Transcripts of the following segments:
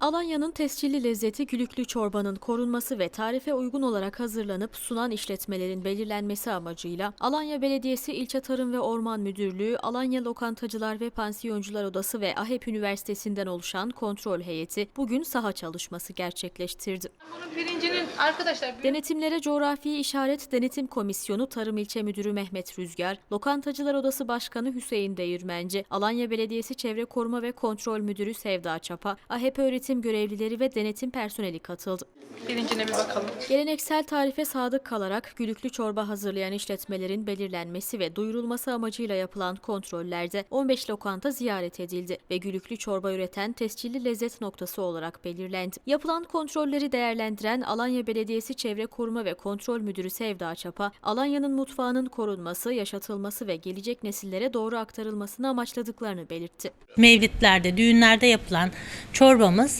Alanya'nın tescilli lezzeti gülüklü çorbanın korunması ve tarife uygun olarak hazırlanıp sunan işletmelerin belirlenmesi amacıyla Alanya Belediyesi İlçe Tarım ve Orman Müdürlüğü, Alanya Lokantacılar ve Pansiyoncular Odası ve AHEP Üniversitesi'nden oluşan kontrol heyeti bugün saha çalışması gerçekleştirdi. Bunun pirincinin arkadaşlar bir- Denetimlere Coğrafi İşaret Denetim Komisyonu Tarım İlçe Müdürü Mehmet Rüzgar, Lokantacılar Odası Başkanı Hüseyin Değirmenci, Alanya Belediyesi Çevre Koruma ve Kontrol Müdürü Sevda Çapa, AHEP öğretim görevlileri ve denetim personeli katıldı. pirincine bir bakalım. Geleneksel tarife sadık kalarak gülüklü çorba hazırlayan işletmelerin belirlenmesi ve duyurulması amacıyla yapılan kontrollerde 15 lokanta ziyaret edildi ve gülüklü çorba üreten tescilli lezzet noktası olarak belirlendi. Yapılan kontrolleri değerlendiren Alanya Belediyesi Çevre Koruma ve Kontrol Müdürü Sevda Çapa, Alanya'nın mutfağının korunması, yaşatılması ve gelecek nesillere doğru aktarılmasını amaçladıklarını belirtti. mevlitlerde, düğünlerde yapılan çorbamız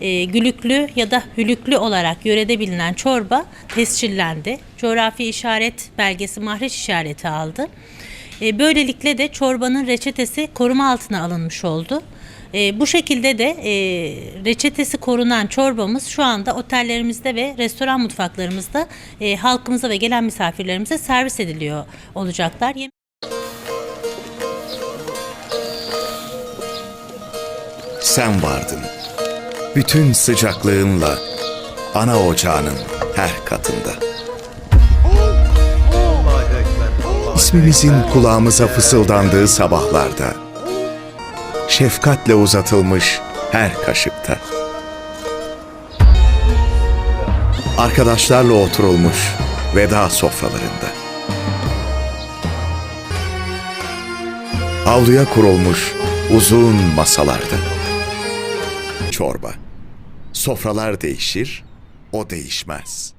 e, gülüklü ya da hülüklü olarak yörede bilinen çorba tescillendi. Coğrafi işaret belgesi mahreç işareti aldı. E, böylelikle de çorbanın reçetesi koruma altına alınmış oldu. E, bu şekilde de e, reçetesi korunan çorbamız şu anda otellerimizde ve restoran mutfaklarımızda e, halkımıza ve gelen misafirlerimize servis ediliyor olacaklar. Sen vardın. Bütün sıcaklığınla ana ocağının her katında. İsmimizin kulağımıza fısıldandığı sabahlarda. Şefkatle uzatılmış her kaşıkta. Arkadaşlarla oturulmuş veda sofralarında. Avluya kurulmuş uzun masalarda. Çorba. Sofralar değişir, o değişmez.